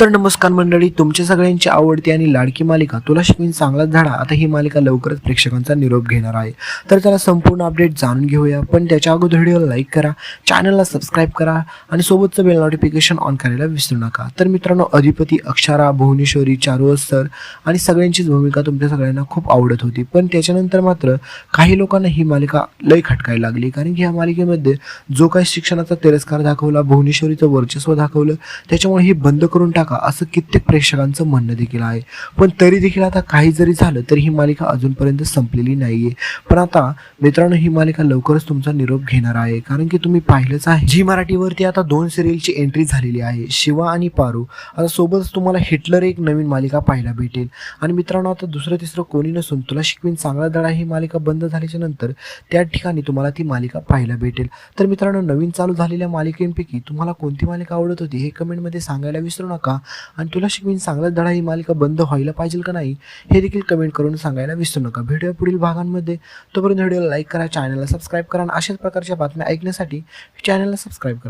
तर नमस्कार मंडळी तुमच्या सगळ्यांची आवडती आणि लाडकी मालिका तुला शिकवीन चांगलाच झाडा आता ही मालिका लवकरच प्रेक्षकांचा निरोप घेणार आहे. तर त्याला संपूर्ण अपडेट जाणून घेऊया. पण त्याच्या अगोदर व्हिडिओला लाईक करा चॅनलला सबस्क्राईब करा आणि सोबतचं बेल नोटिफिकेशन ऑन करायला विसरू नका. तर मित्रांनो अधिपती अक्षरा भुवनेश्वरी चारू सर आणि सगळ्यांचीच भूमिका तुमच्या सगळ्यांना खूप आवडत होती. पण त्याच्यानंतर मात्र काही लोकांना ही मालिका लय खटकायला लागली. कारण की ह्या मालिकेमध्ये जो काही शिक्षणाचा तिरस्कार दाखवला भुवनेश्वरीचं वर्चस्व दाखवलं त्याच्यामुळे ही बंद करून टाका का असं कित्येक प्रेक्षकांचं म्हणणं देखील आहे. पण तरी देखील आता काही जरी झालं तरी ही मालिका अजूनपर्यंत संपलेली नाहीये. पण आता मित्रांनो ही मालिका लवकरच तुमचा निरोप घेणार आहे. कारण की तुम्ही पाहिलंच आहे. जी मराठीवरती आता दोन सिरियलची एंट्री झालेली आहे शिवा आणि पारू. आता सोबतच तुम्हाला हिटलर एक नवीन मालिका पाहायला भेटेल. आणि मित्रांनो आता दुसरं तिसरं कोणी नसून तुला शिकवीन चांगला धडा ही मालिका बंद झाल्याच्यानंतर त्या ठिकाणी तुम्हाला ती मालिका पाहायला भेटेल. तर मित्रांनो नवीन चालू झालेल्या मालिकेंपैकी तुम्हाला कोणती मालिका आवडत होती हे कमेंटमध्ये सांगायला विसरू नका. आणि तुला शिकवीन चांगला धडा ही मालिका बंद व्हायला पाहिजे का नाही हे देखील कमेंट करून सांगायला विसरू नका. व्हिडिओ पुढील भागांमध्ये तोपर्यंत व्हिडिओला लाईक करा चॅनलला सबस्क्राईब करा आणि अशाच प्रकारच्या बातम्या ऐकण्यासाठी चॅनलला सबस्क्राईब करा.